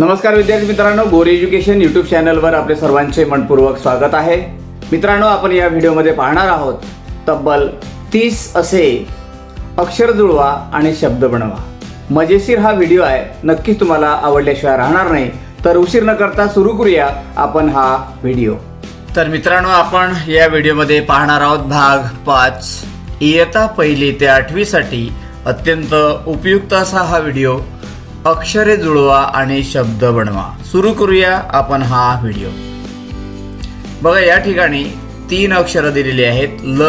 नमस्कार विद्यार्थी मित्रांनो गोर एज्युकेशन यूट्यूब चॅनलवर आपले सर्वांचे मनपूर्वक स्वागत आहे. मित्रांनो आपण या व्हिडिओमध्ये पाहणार आहोत तब्बल तीस असे अक्षर जुळवा आणि शब्द बनवा. मजेशीर हा व्हिडिओ आहे नक्कीच तुम्हाला आवडल्याशिवाय राहणार नाही तर उशीर न करता सुरू करूया आपण हा व्हिडिओ. तर मित्रांनो आपण या व्हिडिओमध्ये पाहणार आहोत भाग पाच. इयता पहिली ते आठवीसाठी अत्यंत उपयुक्त असा हा व्हिडिओ. अक्षरे जुळवा आणि शब्द बनवा. सुरू करूया आपण हा व्हिडिओ. बघा या ठिकाणी तीन अक्षरं दिलेली आहेत. ल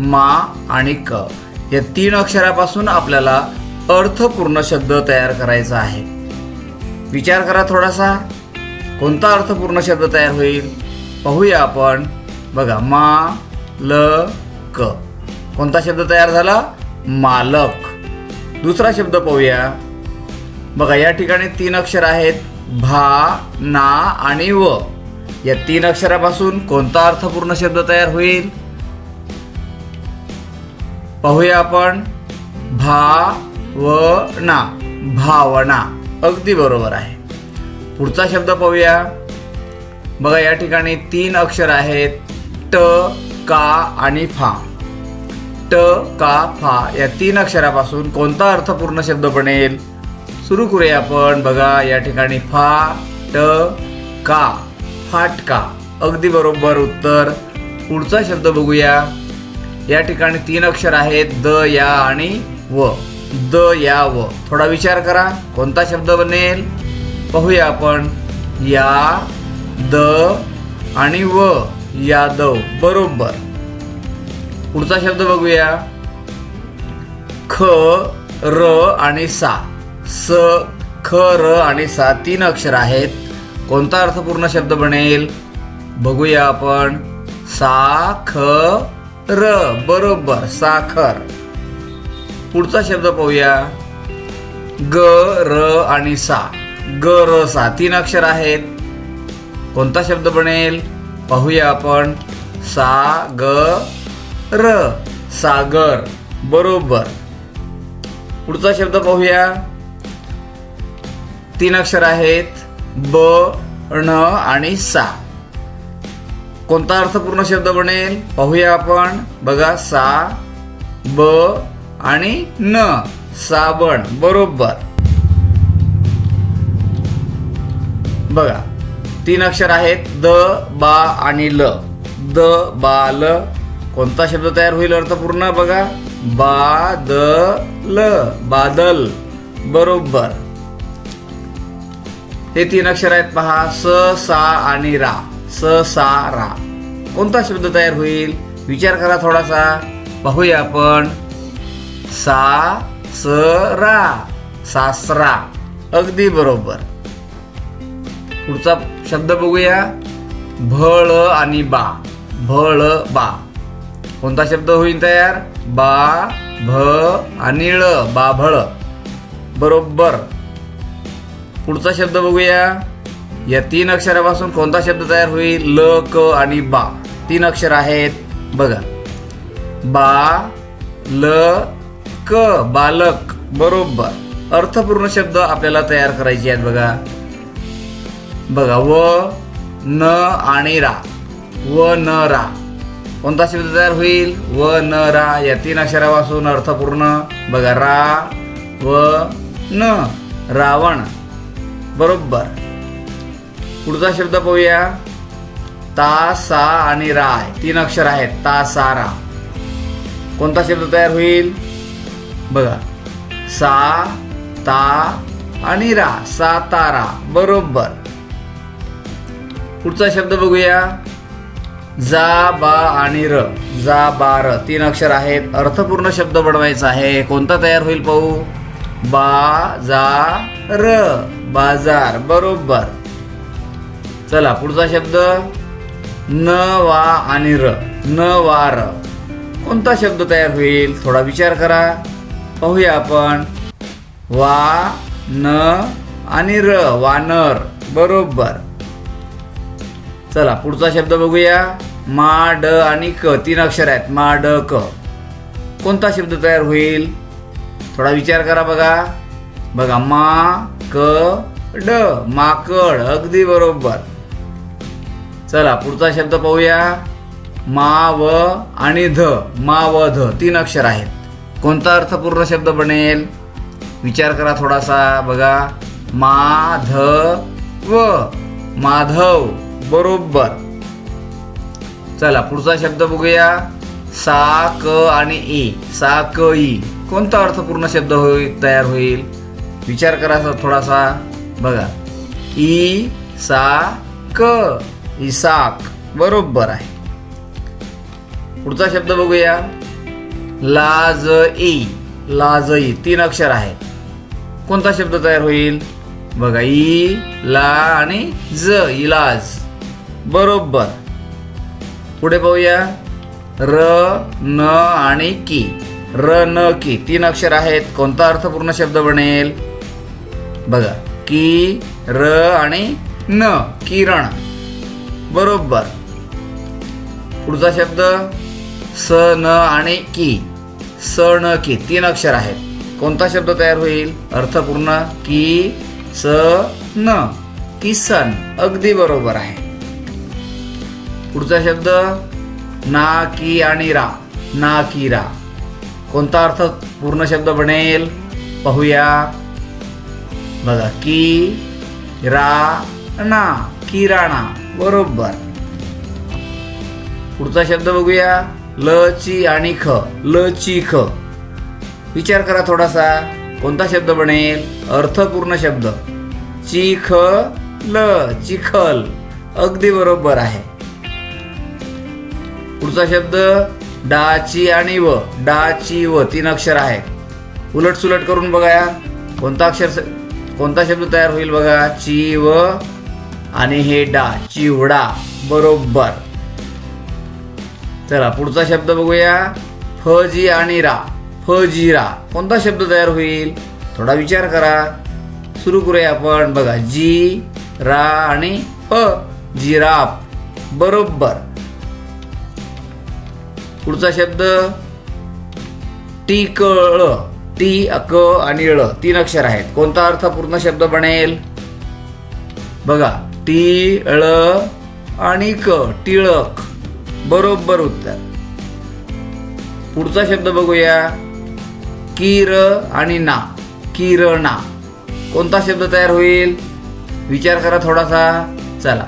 मा आणि क. या तीन अक्षरापासून आपल्याला अर्थपूर्ण शब्द तयार करायचा आहे. विचार करा थोडासा. कोणता अर्थपूर्ण शब्द तयार होईल? पाहूया आपण. बघा मा ल क. कोणता शब्द तयार झाला? मालक. दुसरा शब्द पाहूया. बघा या ठिकाणी तीन अक्षर आहेत. भा ना आणि व. या तीन अक्षरापासून कोणता अर्थपूर्ण शब्द तयार होईल? पाहूया आपण. भा व ना. भावना अगदी बरोबर आहे. पुढचा शब्द पाहूया. बघा या ठिकाणी तीन अक्षर आहेत. ट का आणि फा. ट का फा. या तीन अक्षरापासून कोणता अर्थपूर्ण शब्द बनेल? सुरू करूया आपण. बघा या ठिकाणी फा ट का फाटका. अगदी बरोबर उत्तर. पुढचा शब्द बघूया. या ठिकाणी तीन अक्षर आहेत द या आणि व. द या व. थोडा विचार करा. कोणता शब्द बनेल? पाहूया आपण. या द आणि व. यादव बरोबर. पुढचा शब्द बघूया. ख र आणि सा. स ख र आणि सा तीन अक्षर आहेत. कोणता अर्थपूर्ण शब्द बनेल? बघूया आपण. सा ख र. बरोबर साखर. पुढचा शब्द पाहूया. ग र आणि सा. ग र सा तीन अक्षर आहेत. कोणता शब्द बनेल? पाहूया आपण. सा ग र. सागर. बरोबर. पुढचा शब्द पाहूया. तीन अक्षर आहेत ब ण आणि सा. कोणता अर्थपूर्ण शब्द बनेल? पाहूया आपण. बघा सा ब आणि न. साबण बरोबर. बघा तीन अक्षर आहेत द बा आणि ल. द बा ल. कोणता शब्द तयार होईल अर्थपूर्ण? बघा बा द ल. बादल बरोबर. हे तीन अक्षर आहेत. पहा स सा आणि रा. स सा रा. कोणता शब्द तयार होईल? विचार करा थोडासा. पाहूया आपण. सा स रा. सासरा अगदी बरोबर. पुढचा शब्द बघूया. भळ आणि बा. भळ बा. कोणता शब्द होईल तयार? बा भ आणि ळ. बाभळ बरोबर. पुढचा शब्द बघूया. या तीन अक्षरापासून कोणता शब्द तयार होईल? ल क आणि बा. तीन अक्षर आहेत. बघा. बा ल क. बालक. बरोबर. अर्थपूर्ण शब्द आपल्याला तयार करायचे आहेत बघा. बघा व न आणि रा. व न रा. कोणता शब्द तयार होईल? व न रा. या तीन अक्षरापासून अर्थपूर्ण. बघा रा व न. रावण. बरोबर. पुढचा शब्द पाहूया. ता सा आणि राय तीन अक्षर आहेत. ता सा रा. कोणता शब्द तयार होईल? बघा. सा ता आणि रा. सातारा बरोबर. पुढचा शब्द बघूया. जा बा आणि र. जा बा र. तीन अक्षर आहेत. अर्थपूर्ण शब्द बनवायचा आहे. कोणता तयार होईल पाहू? बाजार बाजार बरोबर. चला पुढचा शब्द. न वा आणि र. न वा र. कोणता शब्द तयार होईल? थोडा विचार करा. पाहूया आपण. वा न आणि र. वानर बरोबर. चला पुढचा शब्द बघूया. मा ड आणि क. तीन अक्षर आहेत. मा ड क. कोणता शब्द तयार होईल? थोडा विचार करा बघा. बघा मा क ड माकड अगदी बरोबर. चला पुढचा शब्द पाहूया. मा व आणि ध मा व ध तीन अक्षर आहेत. कोणता अर्थपूर्ण शब्द बनेल? विचार करा थोडासा बघा. मा ध व. माधव बरोबर. चला पुढचा शब्द बघूया. सा क आणि ई. सा क ई. कोणता अर्थपूर्ण शब्द होईल तयार होईल? विचार करा थोडासा बघा. ई सा क इसाक बरोबर आहे. पुढचा शब्द बघूया. लाज ई लाज ई तीन अक्षर आहेत. कोणता शब्द तयार होईल? बघा ई ला आणि ज इलाज. बरोबर. पुढे पाहूया. र न आणि की. र न की. तीन अक्षर आहेत. कोणता अर्थपूर्ण शब्द बनेल? बघा. की र आणि न. किरण. बरोबर. पुढचा शब्द. स न आणि की. स न की. तीन अक्षर आहेत. कोणता शब्द तयार होईल? अर्थपूर्ण. की स न. किसन अगदी बरोबर आहे. पुढचा शब्द. ना की आणि रा. ना की रा. कोणता अर्थ पूर्ण शब्द बनेल? पाहूया. बघा की रा ना किराणा बरोबर. पुढचा शब्द बघूया. ल ची आणि ख. ल ची ख. विचार करा थोडासा. कोणता शब्द बनेल? अर्थपूर्ण शब्द. चिख ल चिखल. अगदी बरोबर आहे. पुढचा शब्द डाची आणि व डाची व तीन अक्षर आहेत. उलट सुलट करून बघा कोणता अक्षर कोणता शब्द तयार होईल बघा? ची व आणि हे डा चिवडा. बरोबर. चला पुढचा शब्द बघूया. फजी आणि रा. फजीरा कोणता शब्द तयार होईल? थोडा विचार करा. सुरू करूया आपण. बघा जी रा आणि प. जिराफ. बरोबर. पुढचा शब्द टी कळ टी क आणि ळ तीन अक्षर आहेत. कोणता अर्थपूर्ण शब्द बनेल? बघा टी ळ आणि क टिळक. बरोबर उत्तर. पुढचा शब्द बघूया. किर आणि ना. किरणा कोणता शब्द तयार होईल? विचार करा थोडासा. चला.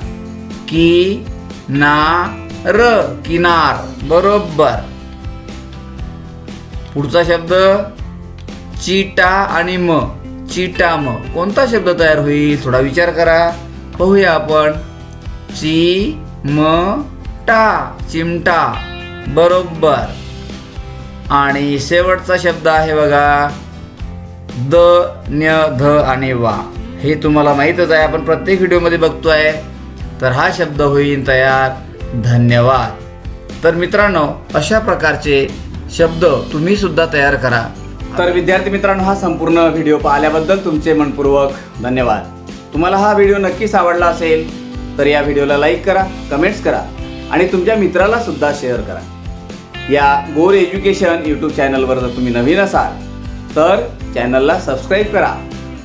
की ना र किनार. बरोबर. पुढचा शब्द चिटा आणि म. चिटा म. कोणता शब्द तयार होईल? थोडा विचार करा. पाहूया आपण. ची म टा. चिमटा. बरोबर. आणि शेवटचा शब्द आहे बघा. द न्य ध आणि वा. हे तुम्हाला माहीतच आहे. आपण प्रत्येक व्हिडिओमध्ये बघतो आहे तर हा शब्द होईल तयार. धन्यवाद. तर मित्रांनो अशा प्रकारचे शब्द तुम्ही सुद्धा तयार करा. तर विद्यार्थी मित्रांनो हा संपूर्ण व्हिडिओ पाहिल्याबद्दल तुमचे मनपूर्वक धन्यवाद. तुम्हाला हा व्हिडिओ नक्कीच आवडला असेल तर या व्हिडिओला लाईक करा कमेंट्स करा आणि तुमच्या मित्राला सुद्धा शेअर करा. या गोर एज्युकेशन यूट्यूब चॅनलवर जर तुम्ही नवीन असाल तर चॅनलला सबस्क्राईब करा.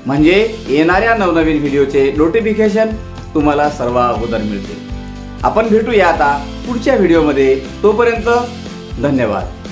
म्हणजे येणाऱ्या नवनवीन व्हिडिओचे नोटिफिकेशन तुम्हाला सर्व अगोदर मिळतील. आपण भेटूया आता पुढच्या व्हिडिओमध्ये तोपर्यंत धन्यवाद.